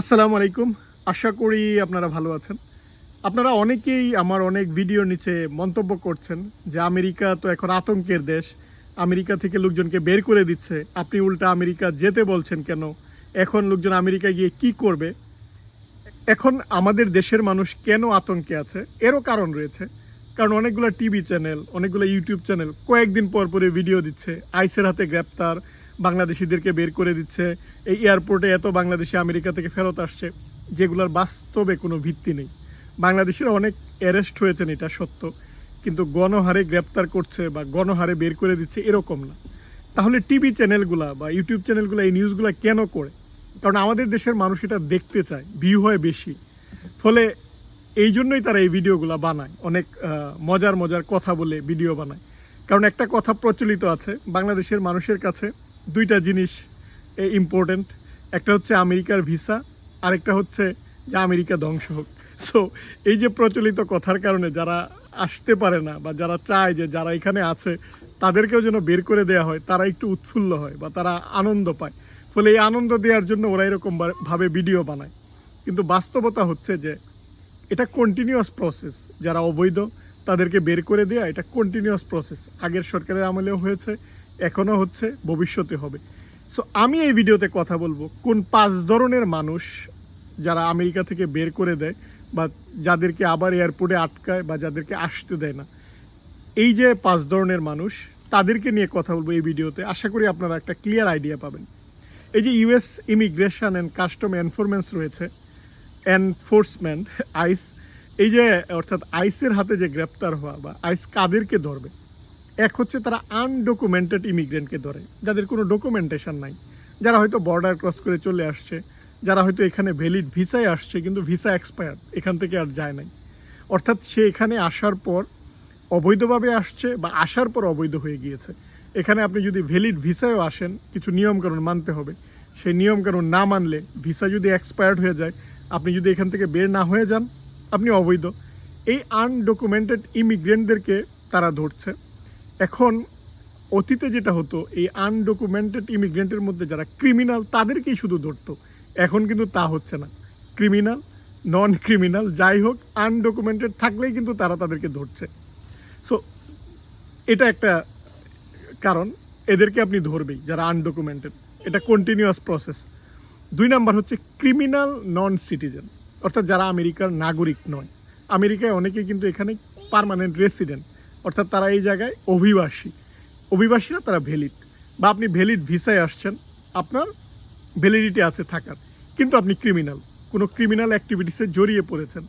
আসসালামু আলাইকুম। আশা করি আপনারা ভালো আছেন। আপনারা অনেকেই আমার অনেক ভিডিওর নিচে মন্তব্য করছেন যে আমেরিকা তো এখন আতঙ্কের দেশ। আমেরিকা থেকে লোকজনকে বের করে দিচ্ছে। আপনি উল্টা আমেরিকা যেতে বলছেন কেন? এখন লোকজন আমেরিকা গিয়ে কি করবে? এখন আমাদের দেশের মানুষ কেন আতঙ্কে আছে? এরও কারণ রয়েছে। কারণ অনেকগুলো টিভি চ্যানেল, অনেকগুলো ইউটিউব চ্যানেল কয়েকদিন পর পরে ভিডিও দিচ্ছে। আইসের হাতে গ্রেপ্তার বাংলাদেশিদেরকে বের করে দিচ্ছে। এই এয়ারপোর্টে এত বাংলাদেশি আমেরিকা থেকে ফেরত আসছে, যেগুলোর বাস্তবে কোনো ভিত্তি নেই। বাংলাদেশের অনেক অ্যারেস্ট হয়েছেন, এটা সত্য। কিন্তু গণহারে গ্রেপ্তার করছে বা গণহারে বের করে দিচ্ছে এরকম না। তাহলে টিভি চ্যানেলগুলা বা ইউটিউব চ্যানেলগুলো এই নিউজগুলো কেন করে? কারণ আমাদের দেশের মানুষ এটা দেখতে চায় ভিউ হয় বেশি। ফলে এই জন্যই তারা এই ভিডিওগুলো বানায়, অনেক মজার মজার কথা বলে ভিডিও বানায়। কারণ একটা কথা প্রচলিত আছে, বাংলাদেশের মানুষের কাছে দুইটা জিনিস ইম্পর্টেন্ট একটা হচ্ছে আমেরিকার ভিসা, আরেকটা হচ্ছে যে আমেরিকা ধ্বংস হোক। সো এই যে প্রচলিত কথার কারণে যারা আসতে পারে না বা যারা চায় যে যারা এখানে আছে, তাদেরকেও যেন বের করে দেওয়া হয়, তারা একটু উৎফুল্ল হয় বা তারা আনন্দ পায়। ফলে এই আনন্দ দেওয়ার জন্য ওরা এরকম বা- ভাবে ভিডিও বানায়। কিন্তু বাস্তবতা হচ্ছে যে এটা কন্টিনিউয়াস প্রসেস যারা অবৈধ, তাদেরকে বের করে দেওয়া এটা কন্টিনিউয়াস প্রসেস আগের সরকারের আমলেও হয়েছে এখনও হচ্ছে, ভবিষ্যতে হবে। সো আমি এই ভিডিওতে কথা বলব কোন পাঁচ ধরনের মানুষ যারা আমেরিকা থেকে বের করে দেয় বা যাদেরকে আবার এয়ারপোর্টে আটকায় বা যাদেরকে আসতে দেয় না। এই যে পাঁচ ধরনের মানুষ, তাদেরকে নিয়ে কথা বলব এই ভিডিওতে। আশা করি আপনারা একটা ক্লিয়ার আইডিয়া পাবেন। এই যে US immigration and custom enforcement রয়েছে এনফোর্সমেন্ট আইস এই যে, অর্থাৎ আইসের হাতে যে গ্রেপ্তার হওয়া বা আইস কাদেরকে ধরবে এক হচ্ছে তারা আনডকুমেন্টেড ইমিগ্রেন্টকে ধরে, যাদের কোনো ডকুমেন্টেশন নাই। যারা হয়তো বর্ডার ক্রস করে চলে আসছে, যারা হয়তো এখানে ভ্যালিড ভিসায় আসছে, কিন্তু ভিসা এক্সপায়ার এখান থেকে আর যায় নাই। অর্থাৎ সে এখানে আসার পর অবৈধভাবে আসছে বা আসার পর অবৈধ হয়ে গিয়েছে। এখানে আপনি যদি ভ্যালিড ভিসায়ও আসেন, কিছু নিয়মকানুন মানতে হবে। সেই নিয়মকানুন না মানলে ভিসা যদি এক্সপায়ার্ড হয়ে যায়, আপনি যদি এখান থেকে বের না হয়ে যান, আপনি অবৈধ। এই আনডকুমেন্টেড ইমিগ্রেন্টদেরকে তারা ধরছে। এখন অতীতে যেটা হতো, এই আনডকুমেন্টেড ইমিগ্রেন্টের মধ্যে যারা ক্রিমিনাল তাদেরকেই শুধু ধরতো। এখন কিন্তু তা হচ্ছে না। ক্রিমিনাল নন ক্রিমিনাল যাই হোক আনডকুমেন্টেড থাকলেই কিন্তু তারা তাদেরকে ধরছে। সো এটা একটা কারণ। এদেরকে আপনি ধরবেই, যারা আনডকুমেন্টেড এটা কন্টিনিউয়াস প্রসেস দুই নাম্বার হচ্ছে ক্রিমিনাল নন সিটিজেন অর্থাৎ যারা আমেরিকার নাগরিক নয়। আমেরিকায় অনেকেই কিন্তু এখানে পার্মানেন্ট রেসিডেন্ট অর্থাৎ তারা এই জায়গায় অভিবাসী। অভিবাসীরা তারা ভ্যালিড বা আপনি ভ্যালিড ভিসায় আসছেন, আপনার ভ্যালিডিটি আছে থাকার। কিন্তু আপনি ক্রিমিনাল কোনো ক্রিমিনাল অ্যাক্টিভিটিসে জড়িয়ে পড়েছেন।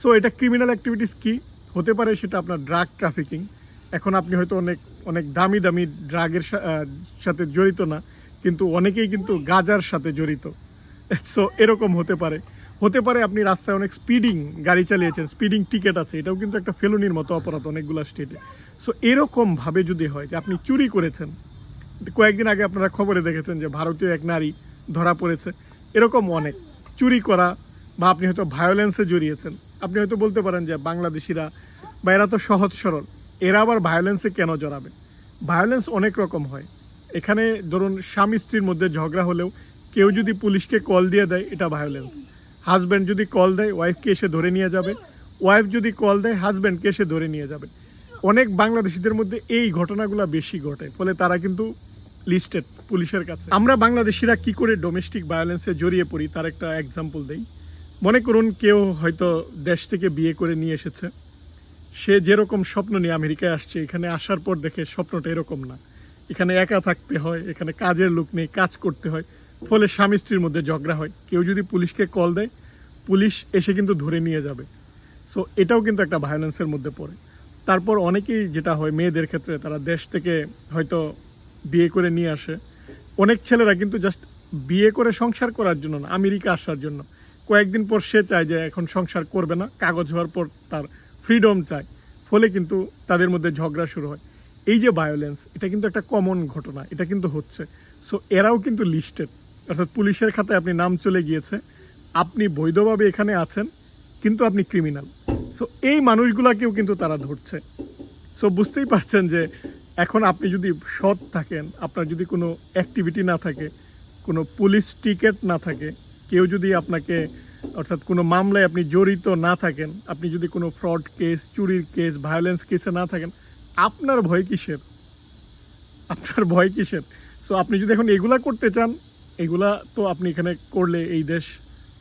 সো এটা ক্রিমিনাল অ্যাক্টিভিটিস কি? হতে পারে সেটা আপনার ড্রাগ ট্রাফিকিং এখন আপনি হয়তো অনেক অনেক দামি দামি ড্রাগের সাথে জড়িত না, কিন্তু অনেকেই কিন্তু গাজার সাথে জড়িত। সো এরকম হতে পারে। হতে পারে আপনি রাস্তায় অনেক স্পিডিং গাড়ি চালিয়েছেন স্পিডিং টিকেট আছে, এটাও কিন্তু একটা ফেলনির মতো অপরাধ অনেকগুলো স্টেটে সো এরকমভাবে যদি হয় যে আপনি চুরি করেছেন, কয়েকদিন আগে আপনারা খবরে দেখেছেন যে ভারতীয় এক নারী ধরা পড়েছে, এরকম অনেক। চুরি করা বা আপনি হয়তো ভায়োলেন্সে জড়িয়েছেন, আপনি হয়তো বলতে পারেন যে বাংলাদেশিরা বা এরা তো সহজ সরল, এরা আবার ভায়োলেন্সে কেন জড়াবে? ভায়োলেন্স অনেক রকম হয়। এখানে ধরুন স্বামী স্ত্রীর মধ্যে ঝগড়া হলেও কেউ যদি পুলিশকে কল দিয়ে দেয়, এটা ভায়োলেন্স হাজব্যান্ড যদি কল দেয় ওয়াইফকে এসে ধরে নিয়ে যাবে। ওয়াইফ যদি কল দেয় হাজব্যান্ডকে এসে ধরে নিয়ে যাবে। অনেক বাংলাদেশিদের মধ্যে এই ঘটনাগুলো বেশি ঘটে, ফলে তারা কিন্তু লিস্টেড পুলিশের কাছে। আমরা বাংলাদেশিরা কি করে ডোমেস্টিক ভায়োলেন্সে জড়িয়ে পড়ি, তার একটা এক্সাম্পল দেই। মনে করুন কেউ হয়তো দেশ থেকে বিয়ে করে নিয়ে এসেছে। সে যেরকম স্বপ্ন নিয়ে আমেরিকায় আসছে, এখানে আসার পর দেখে স্বপ্নটা এরকম না। এখানে একা থাকতে হয়, এখানে কাজের লোক নেই, কাজ করতে হয়। ফলে স্বামী স্ত্রীর মধ্যে ঝগড়া হয়। কেউ যদি পুলিশকে কল দেয়, পুলিশ এসে কিন্তু ধরে নিয়ে যাবে। সো এটাও কিন্তু একটা ভায়োলেন্সের মধ্যে পড়ে। তারপর অনেকেই যেটা হয়, মেয়েদের ক্ষেত্রে তারা দেশ থেকে হয়তো বিয়ে করে নিয়ে আসে। অনেক ছেলেরা কিন্তু জাস্ট বিয়ে করে সংসার করার জন্য না, আমেরিকা আসার জন্য। কয়েকদিন পর সে চায় যে এখন সংসার করবে না, কাগজ হওয়ার পর তার ফ্রিডম চায়। ফলে কিন্তু তাদের মধ্যে ঝগড়া শুরু হয়। এই যে ভায়োলেন্স এটা কিন্তু একটা কমন ঘটনা, এটা কিন্তু হচ্ছে। সো এরাও কিন্তু লিস্টেড অর্থাৎ পুলিশের খাতায় আপনি নাম চলে গিয়েছে, আপনি বৈধভাবে এখানে আছেন, কিন্তু আপনি ক্রিমিনাল সো এই মানুষগুলাকেও কিন্তু তারা ধরছে। সো বুঝতেই পারছেন যে এখন আপনি যদি সৎ থাকেন, আপনার যদি কোনো অ্যাক্টিভিটি না থাকে, কোনো পুলিশ টিকেট না থাকে, কেউ যদি আপনাকে, অর্থাৎ কোনো মামলায় আপনি জড়িত না থাকেন, আপনি যদি কোনো ফ্রড কেস চুরির কেস ভায়োলেন্স কেসে না থাকেন, আপনার ভয় কিসের? আপনার ভয় কিসের? সো আপনি যদি এখন এগুলা করতে চান এগুলা তো আপনি এখানে করলে এই দেশ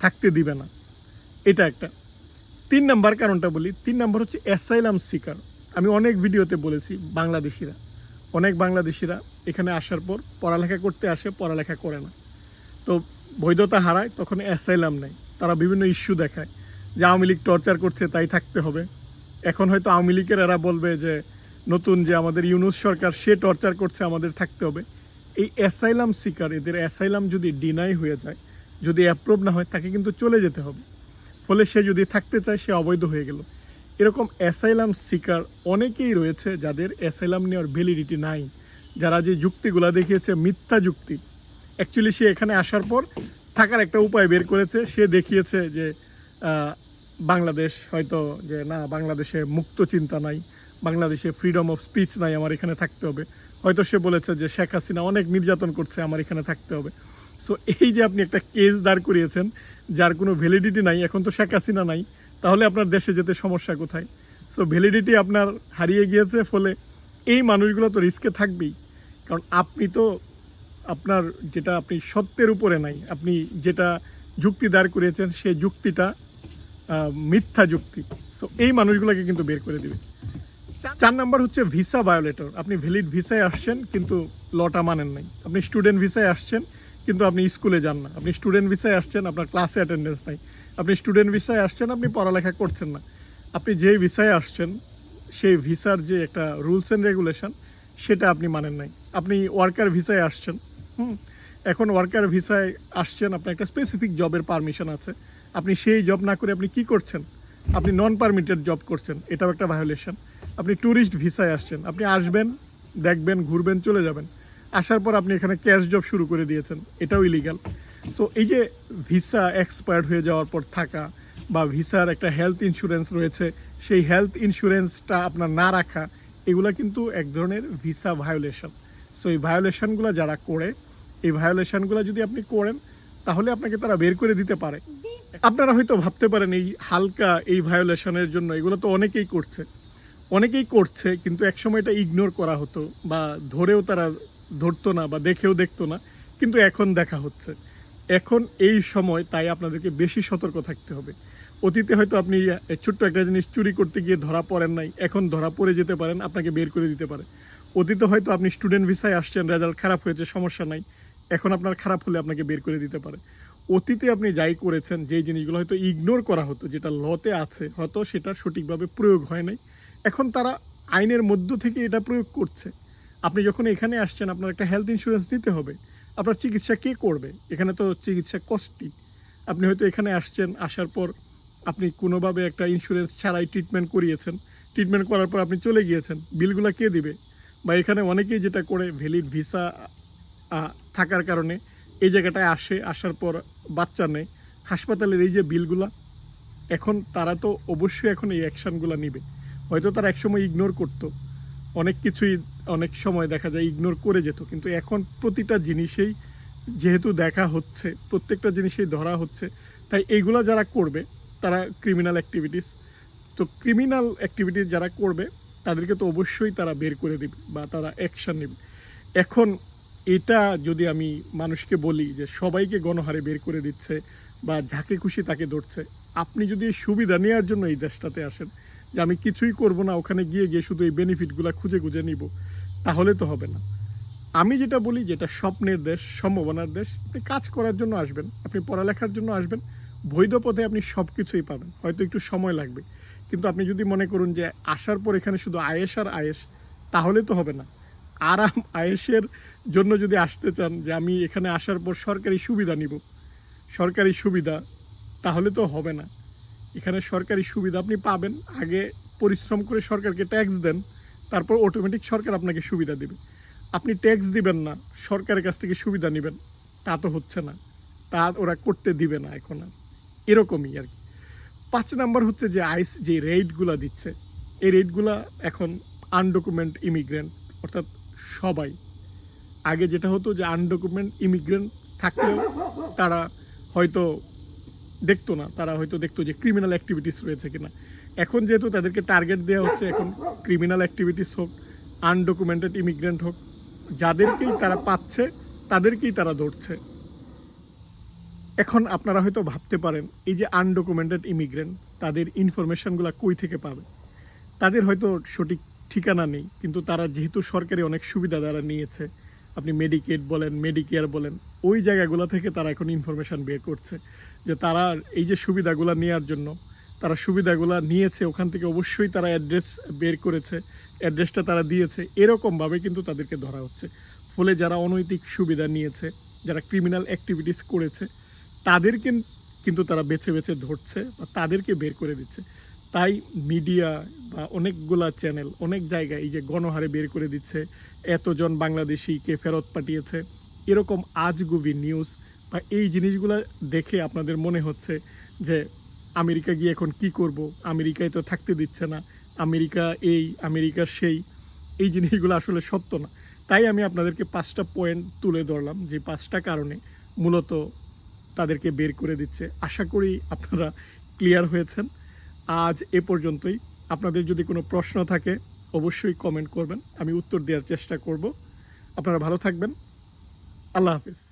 থাকতে দিবে না। এটা একটা। তিন নাম্বার কারণটা বলি। তিন নাম্বার হচ্ছে অ্যাসাইলাম সিকার আমি অনেক ভিডিওতে বলেছি বাংলাদেশিরা। অনেক বাংলাদেশিরা এখানে আসার পর পড়ালেখা করতে আসে, পড়ালেখা করে না। তো বৈধতা হারায়, তখন অ্যাসাইলাম নেয়। তারা বিভিন্ন ইস্যু দেখায় যে আওয়ামী লীগ টর্চার করছে, তাই থাকতে হবে। এখন হয়তো আওয়ামী লীগের এরা বলবে যে, নতুন যে আমাদের ইউনুস সরকার, সে টর্চার করছে, আমাদের থাকতে হবে। এই অ্যাসাইলাম সিকার এদের অ্যাসাইলাম যদি ডিনাই হয়ে যায়, যদি অ্যাপ্রুভ না হয়, তাকে কিন্তু চলে যেতে হবে। ফলে সে যদি থাকতে চায়, সে অবৈধ হয়ে গেল। এরকম অ্যাসাইলাম সিকার অনেকেই রয়েছে যাদের অ্যাসাইলাম নেওয়ার ভ্যালিডিটি নাই। যারা যে যুক্তিগুলা দেখিয়েছে, মিথ্যা যুক্তি। অ্যাকচুয়ালি সে এখানে আসার পর থাকার একটা উপায় বের করেছে। সে দেখিয়েছে যে বাংলাদেশ হয়তো যে, না, বাংলাদেশে মুক্ত চিন্তা নাই। বাংলাদেশে ফ্রিডম অফ স্পিচ নাই আমার এখানে থাকতে হবে। হয়তো সে বলেছে যে শেখ হাসিনা অনেক নির্যাতন করছে, আমার এখানে থাকতে হবে। সো এই যে আপনি একটা কেস দাঁড় করিয়েছেন, যার কোনো ভ্যালিডিটি নাই, এখন তো শেখ হাসিনা নাই, তাহলে আপনার দেশে যেতে সমস্যা কোথায়? সো ভ্যালিডিটি আপনার হারিয়ে গিয়েছে ফলে এই মানুষগুলো তো রিস্কে থাকবেই। কারণ আপনি তো আপনার যেটা আপনি সত্যের উপরে নাই, আপনি যেটা যুক্তি দাঁড় করিয়েছেন, সেই যুক্তিটা মিথ্যা যুক্তি। সো এই মানুষগুলোকে কিন্তু বের করে দিবে। চার নাম্বার হচ্ছে ভিসা ভায়োলেটর। আপনি ভ্যালিড ভিসায় আসছেন, কিন্তু লটা মানেন নাই। আপনি স্টুডেন্ট ভিসায় আসছেন, কিন্তু আপনি স্কুলে যান না। আপনি স্টুডেন্ট ভিসায় আসছেন, আপনার ক্লাসে অ্যাটেন্ডেন্স নাই। আপনি স্টুডেন্ট ভিসায় আসছেন, আপনি পড়ালেখা করছেন না। আপনি যেই ভিসায় আসছেন, সেই ভিসার যে একটা রুলস অ্যান্ড রেগুলেশন সেটা আপনি মানেন নাই। আপনি ওয়ার্কার ভিসায় আসছেন, হুম? এখন ওয়ার্কার ভিসায় আসছেন, আপনার একটা স্পেসিফিক জবের পারমিশন আছে। আপনি সেই জব না করে আপনি কি করছেন? আপনি নন পারমিটেড জব করছেন, এটাও একটা ভায়োলেশন আপনি ট্যুরিস্ট ভিসায় আসছেন, আপনি আসবেন, দেখবেন, ঘুরবেন, চলে যাবেন। আসার পর আপনি এখানে ক্যাশ জব শুরু করে দিয়েছেন, এটাও ইলিগাল সো এই যে ভিসা এক্সপায়ার্ড হয়ে যাওয়ার পর থাকা বা ভিসার একটা হেলথ ইন্স্যুরেন্স রয়েছে, সেই হেলথ ইন্স্যুরেন্সটা আপনার না রাখা, এগুলা কিন্তু এক ধরনের ভিসা ভায়োলেশন সো এই ভায়োলেশনগুলো যারা করে, এই ভায়োলেশনগুলো যদি আপনি করেন, তাহলে আপনাকে তারা বের করে দিতে পারে। আপনারা হয়তো ভাবতে পারেন, এই হালকা এই ভায়োলেশনের জন্য, এগুলো তো অনেকেই করছে। অনেকেই করছে, কিন্তু একসময় এটা ইগনোর করা হতো বা ধরেও তারা ধরতো না বা দেখেও দেখতো না, কিন্তু এখন দেখা হচ্ছে। এখন এই সময় তাই আপনাদেরকে বেশি সতর্ক থাকতে হবে। অতীতে হয়তো আপনি ছোট্ট একটা জিনিস চুরি করতে গিয়ে ধরা পড়েন নাই, এখন ধরা পড়ে যেতে পারেন, আপনাকে বের করে দিতে পারে। অতীতে হয়তো আপনি স্টুডেন্ট ভিসায় আসছেন রেজাল্ট খারাপ হয়েছে, সমস্যা নাই, এখন আপনার খারাপ হলে আপনাকে বের করে দিতে পারে। অতীতে আপনি যাই করেছেন, যেই জিনিসগুলো হয়তো ইগনোর করা হতো, যেটা লতে আছে, হয়তো সেটা সঠিকভাবে প্রয়োগ হয় নাই এখন তারা আইনের মধ্য থেকে এটা প্রয়োগ করছে। আপনি যখন এখানে আসছেন, আপনার একটা হেলথ ইন্স্যুরেন্স দিতে হবে। আপনার চিকিৎসা কে করবে? এখানে তো চিকিৎসা কস্টলি আপনি হয়তো এখানে আসছেন, আসার পর আপনি কোনোভাবে একটা ইন্স্যুরেন্স ছাড়াই ট্রিটমেন্ট করিয়েছেন। ট্রিটমেন্ট করার পর আপনি চলে গিয়েছেন। বিলগুলো কে দিবে? বা এখানে অনেকেই যেটা করে ভ্যালিড ভিসা থাকার কারণে এই জায়গাটায় আসে, আসার পর বাচ্চা নেয়। হাসপাতালের এই যে বিলগুলা, এখন তারা তো অবশ্যই এখন এই অ্যাকশনগুলো নিবে। হয়তো তারা একসময় ইগনোর করতো। অনেক কিছুই অনেক সময় দেখা যায় ইগনোর করে যেত, কিন্তু এখন প্রতিটা জিনিসেই যেহেতু দেখা হচ্ছে, প্রত্যেকটা জিনিসেই ধরা হচ্ছে, তাই এইগুলা যারা করবে, তারা ক্রিমিনাল অ্যাক্টিভিটিস তো ক্রিমিনাল অ্যাক্টিভিটিস যারা করবে, তাদেরকে তো অবশ্যই তারা বের করে দেবে বা তারা অ্যাকশন নেবে। এখন এটা যদি আমি মানুষকে বলি যে সবাইকে গণহারে বের করে দিচ্ছে বা যাকে খুশি তাকে ধরছে, আপনি যদি সুবিধা নেওয়ার জন্য এই দেশটাতে আসেন যে আমি কিছুই করব না, ওখানে গিয়ে গিয়ে শুধু এই বেনিফিটগুলো খুঁজে খুঁজে নিব, তাহলে তো হবে না। আমি যেটা বলি যেটা স্বপ্নের দেশ, সম্ভাবনার দেশ, আপনি কাজ করার জন্য আসবেন, আপনি পড়ালেখার জন্য আসবেন, বৈধ পথে আপনি সব কিছুই পাবেন, হয়তো একটু সময় লাগবে। কিন্তু আপনি যদি মনে করুন যে আসার পর এখানে শুধু আয়েস আর আয়েস তাহলে তো হবে না। আরাম আয়েসের জন্য যদি আসতে চান যে আমি এখানে আসার পর সরকারি সুবিধা নিব, সরকারি সুবিধা, তাহলে তো হবে না। এখানে সরকারি সুবিধা আপনি পাবেন। আগে পরিশ্রম করে সরকারকে ট্যাক্স দেন, তারপর অটোমেটিক সরকার আপনাকে সুবিধা দেবে। আপনি ট্যাক্স দিবেন না, সরকারের কাছ থেকে সুবিধা নেবেন। তা তো হচ্ছে না। তা ওরা করতে দিবে না এখন আর। এরকমই আর কি। পাঁচ নাম্বার হচ্ছে যে আইস যে রেটগুলো দিচ্ছে, এই রেটগুলা এখন আনডকুমেন্ট ইমিগ্রেন্ট অর্থাৎ সবাই। আগে যেটা হতো যে আনডকুমেন্ট ইমিগ্রেন্ট থাকলেও তারা হয়তো দেখতো না, তারা হয়তো দেখতো যে ক্রিমিনাল অ্যাক্টিভিটিস রয়েছে কিনা। এখন যেহেতু তাদেরকে টার্গেট দেওয়া হচ্ছে, এখন ক্রিমিনাল অ্যাক্টিভিটিস হোক আনডকুমেন্টেড ইমিগ্রেন্ট হোক, যাদেরকেই তারা পাচ্ছে, তাদেরকেই তারা ধরছে। এখন আপনারা হয়তো ভাবতে পারেন, এই যে আনডকুমেন্টেড ইমিগ্রেন্ট তাদের ইনফরমেশনগুলো কই থেকে পাবে? তাদের হয়তো সঠিক ঠিকানা নেই, কিন্তু তারা যেহেতু সরকারি অনেক সুবিধা তারা নিয়েছে, আপনি মেডিকেট বলেন মেডিকেয়ার বলেন, ওই জায়গাগুলো থেকে তারা এখন ইনফরমেশন বের করছে। যে তারা এই যে সুবিধাগুলো নেওয়ার জন্য, তারা সুবিধাগুলো নিয়েছে, ওখান থেকে অবশ্যই তারা অ্যাড্রেস বের করেছে, অ্যাড্রেসটা তারা দিয়েছে। এরকমভাবে কিন্তু তাদেরকে ধরা হচ্ছে। ফলে যারা অনৈতিক সুবিধা নিয়েছে, যারা ক্রিমিনাল অ্যাক্টিভিটিস করেছে, তাদের কিন- কিন্তু তারা বেছে বেছে ধরছে বা তাদেরকে বের করে দিচ্ছে। তাই মিডিয়া বা অনেকগুলা চ্যানেল অনেক জায়গায় এই যে গণহারে বের করে দিচ্ছে, এতজন বাংলাদেশিকে ফেরত পাঠিয়েছে। এরকম আজগুবি নিউজ বা এই জিনিসগুলো দেখে আপনাদের মনে হচ্ছে যে আমেরিকা গিয়ে এখন কি করব? আমেরিকায় তো থাকতে দিচ্ছে না। আমেরিকা এই, আমেরিকা সেই। এই জিনিসগুলো আসলে সত্য না। তাই আমি আপনাদেরকে পাঁচটা পয়েন্ট তুলে ধরলাম যে পাঁচটা কারণে মূলত তাদেরকে বের করে দিচ্ছে। আশা করি আপনারা ক্লিয়ার হয়েছেন। আজ এ পর্যন্তই। আপনাদের যদি কোনো প্রশ্ন থাকে, অবশ্যই কমেন্ট করবেন। আমি উত্তর দেওয়ার চেষ্টা করব। আপনারা ভালো থাকবেন। আল্লাহ হাফিজ।